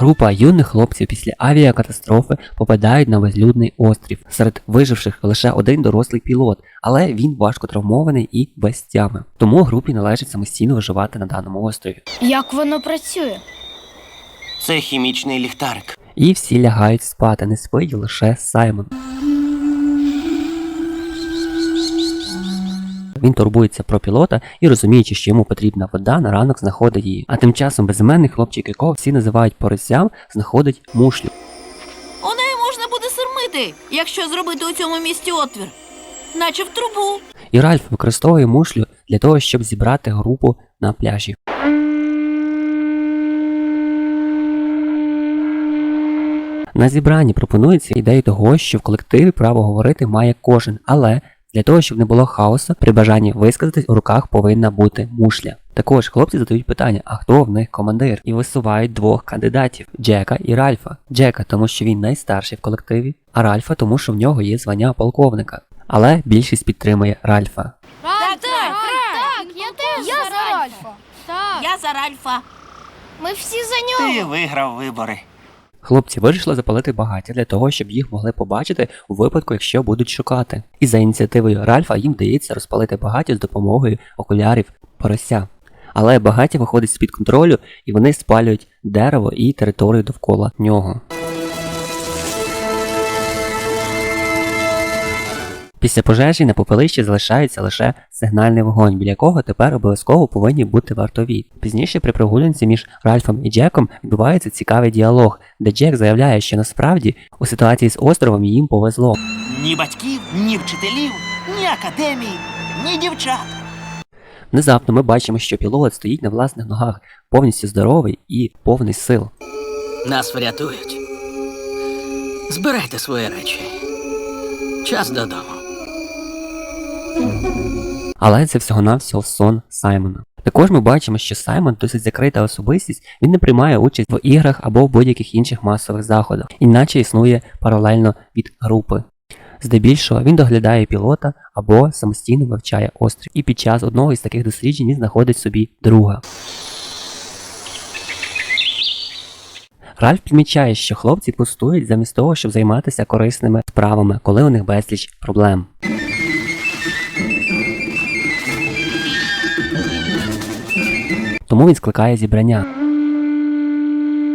Група юних хлопців після авіакатастрофи попадають на безлюдний острів. Серед виживших лише один дорослий пілот, але він важко травмований і без тями. Тому групі належить самостійно виживати на даному острові. Як воно працює? Це хімічний ліхтарик. І всі лягають спати, не спить лише Саймон. Він турбується про пілота і розуміючи, що йому потрібна вода, на ранок знаходить її. А тим часом безіменний хлопчик, якого всі називають поросям, знаходить мушлю. У неї можна буде сирмити, якщо зробити у цьому місці отвір. Наче в трубу. І Ральф використовує мушлю для того, щоб зібрати групу на пляжі. На зібранні пропонується ідея того, що в колективі право говорити має кожен, але для того, щоб не було хаосу, при бажанні висказатись у руках повинна бути мушля. Також хлопці задають питання, а хто в них командир, і висувають двох кандидатів Джека і Ральфа. Джека, тому що він найстарший в колективі, а Ральфа, тому що в нього є звання полковника. Але більшість підтримує Ральфа. Так, так, Так, я теж Я за Ральфа. Так, Я за Ральфа. ми всі за Ти нього. виграв вибори. Хлопці вирішили запалити багаття для того, щоб їх могли побачити у випадку, якщо будуть шукати. І за ініціативою Ральфа їм вдається розпалити багаття з допомогою окулярів порося. Але багаття виходить з-під контролю і вони спалюють дерево і територію довкола нього. Після пожежі на попелищі залишається лише сигнальний вогонь, біля якого тепер обов'язково повинні бути вартові. Пізніше при прогулянці між Ральфом і Джеком відбувається цікавий діалог, де Джек заявляє, що насправді у ситуації з островом їм повезло. Ні батьків, ні вчителів, ні академії, ні дівчат. Внезапно ми бачимо, що пілот стоїть на власних ногах, повністю здоровий і повний сил. Нас врятують. Збирайте свої речі. Час додому. Але це всього-навсього сон Саймона. Також ми бачимо, що Саймон досить закрита особистість, він не приймає участь в іграх або в будь-яких інших масових заходах, іначе існує паралельно від групи. Здебільшого він доглядає пілота або самостійно вивчає острів, і під час одного із таких досліджень він знаходить собі друга. Ральф підмічає, що хлопці пустують замість того, щоб займатися корисними справами, коли у них безліч проблем. Тому він скликає зібрання,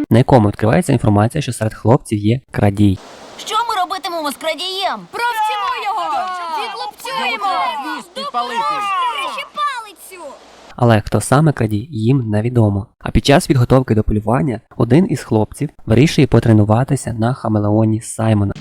на якому відкривається інформація, що серед хлопців є крадій. Що ми робитимемо з крадієм? Провчимо його! Відлупцюємо! Але хто саме крадій, їм невідомо. А під час підготовки до полювання один із хлопців вирішує потренуватися на хамелеоні Саймона.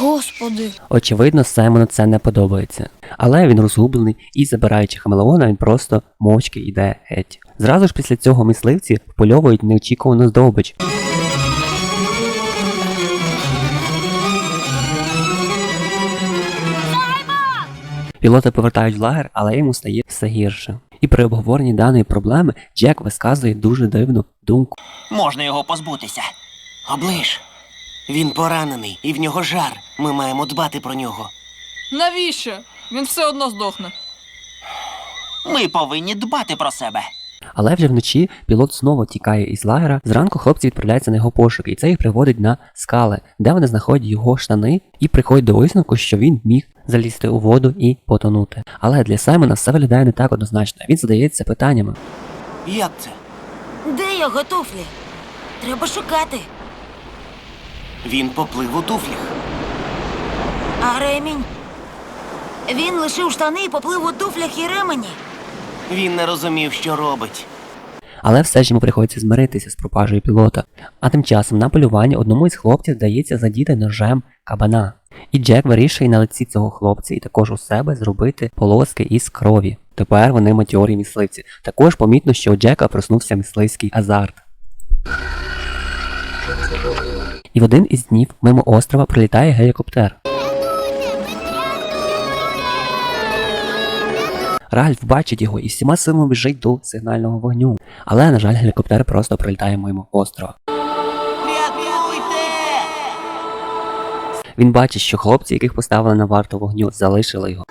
Господи. Очевидно, Саймону це не подобається. Але він розгублений і, забираючи хамелеона, він просто мовчки йде геть. Зразу ж після цього мисливці впольовують неочікувану здобич. Пілоти повертають в лагер, але йому стає все гірше. І при обговоренні даної проблеми Джек висказує дуже дивну думку. Можна його позбутися. Оближ. Він поранений, і в нього жар. Ми маємо дбати про нього. Навіщо? Він все одно здохне. Ми повинні дбати про себе. Але вже вночі пілот знову тікає із лагера. Зранку хлопці відправляються на його пошуки, і це їх приводить на скали, де вони знаходять його штани і приходять до висновку, що він міг залізти у воду і потонути. Але для Саймона все виглядає не так однозначно. Він задається питаннями. Як це? Де його туфлі? Треба шукати. Він поплив у туфлях. А ремінь? Він лишив штани і поплив у туфлях і ремені. Він не розумів, що робить. Але все ж йому приходиться змиритися з пропажею пілота. А тим часом на полюванні одному із хлопців вдається задіти ножем кабана. І Джек вирішує на лиці цього хлопця і також у себе зробити полоски із крові. Тепер вони матьорі мисливці. Також помітно, що у Джека проснувся мисливський азарт. І в один із днів мимо острова прилітає гелікоптер. Ральф бачить його і всіма силами біжить до сигнального вогню. Але, на жаль, гелікоптер просто прилітає мимо острова. Він бачить, що хлопці, яких поставили на варту вогню, залишили його.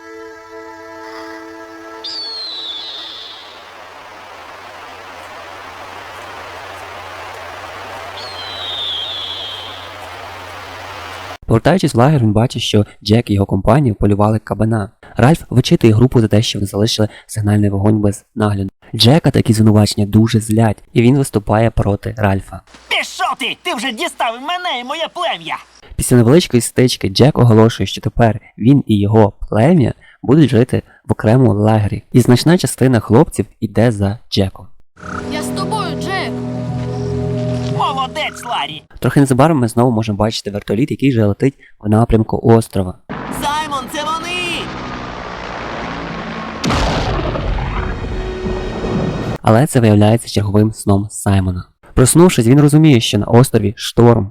Повертаючись в лагер, він бачить, що Джек і його компанія полювали кабана. Ральф вичитує групу за те, що вони залишили сигнальний вогонь без нагляду. Джека такі звинувачення дуже злять, і він виступає проти Ральфа. Пішов ти! Ти вже дістав мене і моє плем'я! Після невеличкої стички Джек оголошує, що тепер він і його плем'я будуть жити в окремому лагері, і значна частина хлопців іде за Джеком. Я з тобою. Молодець, Ларі! Трохи незабаром ми знову можемо бачити вертоліт, який вже летить в напрямку острова. Саймон, це вони! Але це виявляється черговим сном Саймона. Проснувшись, він розуміє, що на острові шторм,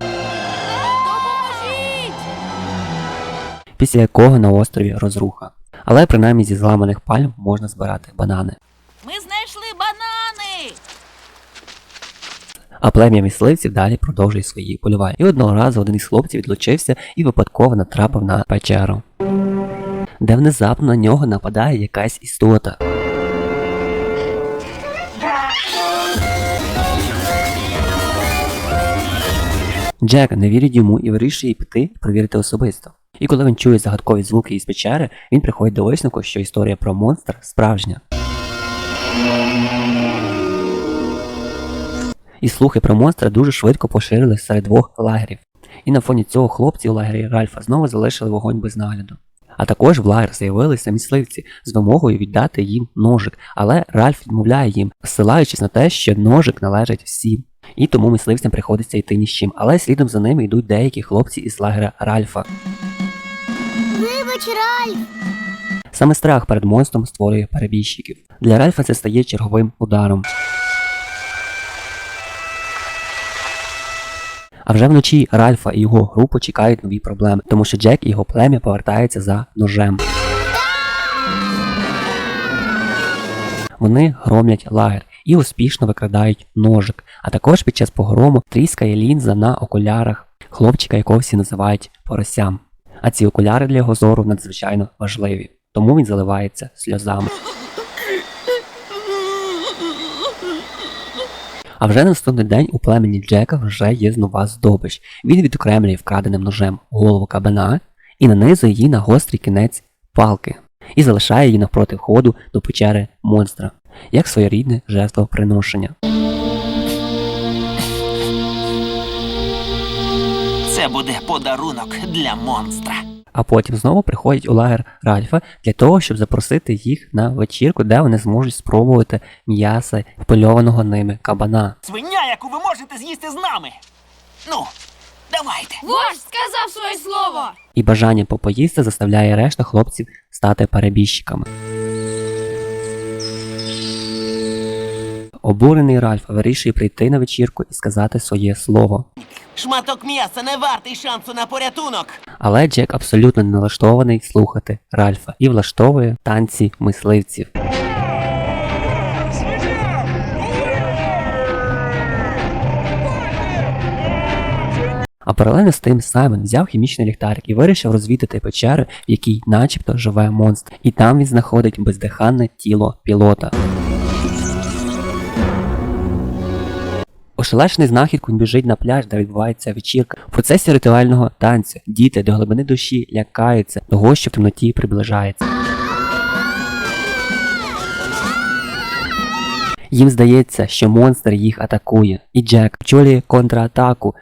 після якого на острові розруха. Але принаймні зі зламаних пальм можна збирати банани. Ми знайшли банани. А плем'я мисливців далі продовжує свої полювання. І одного разу один із хлопців відлучився і випадково натрапив на печеру, де внезапно на нього нападає якась істота. Джек не вірить йому і вирішує піти провірити особисто. І коли він чує загадкові звуки із печери, він приходить до висновку, що історія про монстр справжня. І слухи про монстра дуже швидко поширились серед двох лагерів. І на фоні цього хлопці у лагері Ральфа знову залишили вогонь без нагляду. А також в лагер з'явилися мисливці з вимогою віддати їм ножик, але Ральф відмовляє їм, посилаючись на те, що ножик належить всім. І тому мисливцям приходиться йти ні з чим, але слідом за ними йдуть деякі хлопці із лагеря Ральфа. Вибач, Ральф. Саме страх перед монстром створює перебіжчиків. Для Ральфа це стає черговим ударом. А вже вночі Ральфа і його групу чекають нові проблеми, тому що Джек і його плем'я повертаються за ножем. Вони громлять лагер і успішно викрадають ножик. А також під час погрому тріскає лінза на окулярах хлопчика, якого всі називають поросям. А ці окуляри для його зору надзвичайно важливі, тому він заливається сльозами. А вже на наступний день у племені Джека вже є нова здобич. Він відокремлює вкраденим ножем голову кабана і нанизує її на гострий кінець палки і залишає її навпроти входу до печери монстра, як своєрідне жертвоприношення. Це буде подарунок для монстра. А потім знову приходять у лагер Ральфа для того, щоб запросити їх на вечірку, де вони зможуть спробувати м'яса впильованого ними кабана. Свиня, яку ви можете з'їсти з нами. Ну, давайте. Вождь сказав своє слово. І бажання попоїсти заставляє решта хлопців стати перебіжчиками. Обурений Ральф вирішує прийти на вечірку і сказати своє слово. Шматок м'яса не вартий шансу на порятунок. Але Джек абсолютно не налаштований слухати Ральфа і влаштовує танці мисливців. А паралельно з тим Саймон взяв хімічний ліхтарик і вирішив розвідати печеру, в якій начебто живе монстр. І там він знаходить бездиханне тіло пілота. Ошелешений знахідку він біжить на пляж, де відбувається вечірка. В процесі ритуального танцю діти до глибини душі лякаються того, що в темноті приближається. Їм здається, що монстр їх атакує, і Джек очолює контратаку.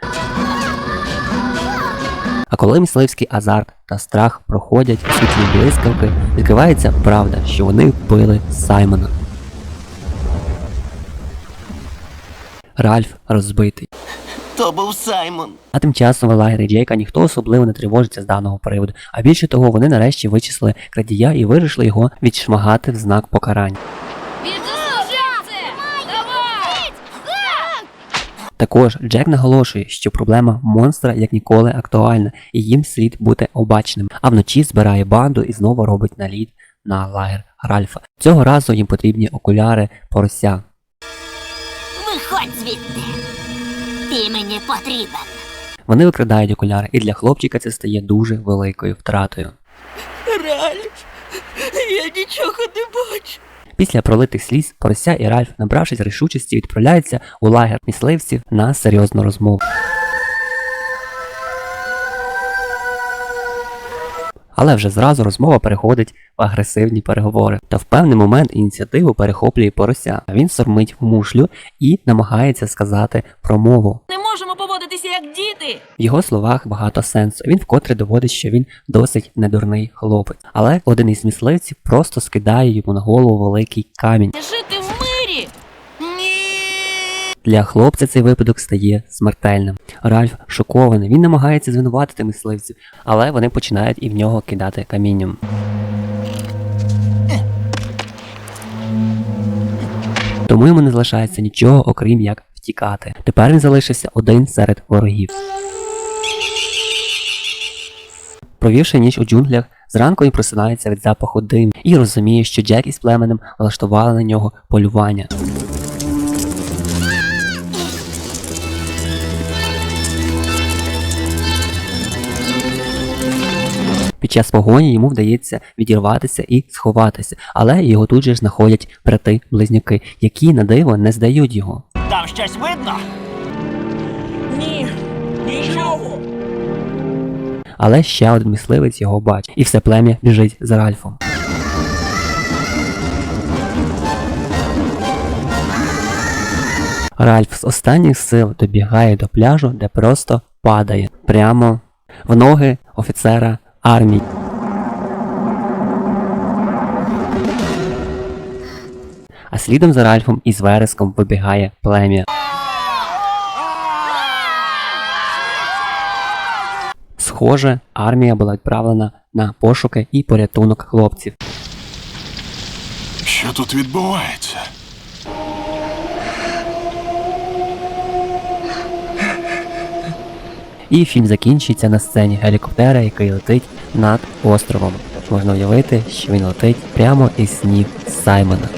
А коли мисливський азарт та страх проходять світлі блискавки, відкривається правда, що вони вбили Саймона. Ральф розбитий. То був Саймон. А тим часом в лагері Джейка ніхто особливо не тривожиться з даного приводу. А більше того, вони нарешті вичислили крадія і вирішили його відшмагати в знак покарання. Також Джек наголошує, що проблема монстра як ніколи актуальна, і їм слід бути обачним. А вночі збирає банду і знову робить наліт на лагер Ральфа. Цього разу їм потрібні окуляри порося. Виходь звідти. Ти мені потрібен. Вони викрадають окуляри, і для хлопчика це стає дуже великою втратою. Ральф, я нічого не бачу. Після пролитих сліз Порося і Ральф, набравшись рішучості, відправляються у лагер мисливців на серйозну розмову. Але вже зразу розмова переходить в агресивні переговори. Та в певний момент ініціативу перехоплює порося. Він сормить в мушлю і намагається сказати промову. Не можемо поводитися як діти. В його словах багато сенсу. Він вкотре доводить, що він досить недурний хлопець. Але один із мисливців просто скидає йому на голову великий камінь. Для хлопця цей випадок стає смертельним. Ральф шокований. Він намагається звинуватити мисливців, але вони починають і в нього кидати камінням. Тому йому не залишається нічого, окрім як втікати. Тепер він залишився один серед ворогів. Провівши ніч у джунглях, зранку він просинається від запаху диму і розуміє, що Джек із племенем влаштували на нього полювання. Під час погоні йому вдається відірватися і сховатися, але його тут же знаходять брати близнюки, які на диво не здають його. Там щось видно? Але ще один мисливець його бачить, і все плем'я біжить за Ральфом. Ральф з останніх сил добігає до пляжу, де просто падає прямо в ноги офіцера армії. А слідом за Ральфом із вереском вибігає плем'я. Схоже, армія була відправлена на пошуки і порятунок хлопців. Що тут відбувається? І фільм закінчується на сцені гелікоптера, який летить над островом. Можна уявити, що він летить прямо із снів Саймона.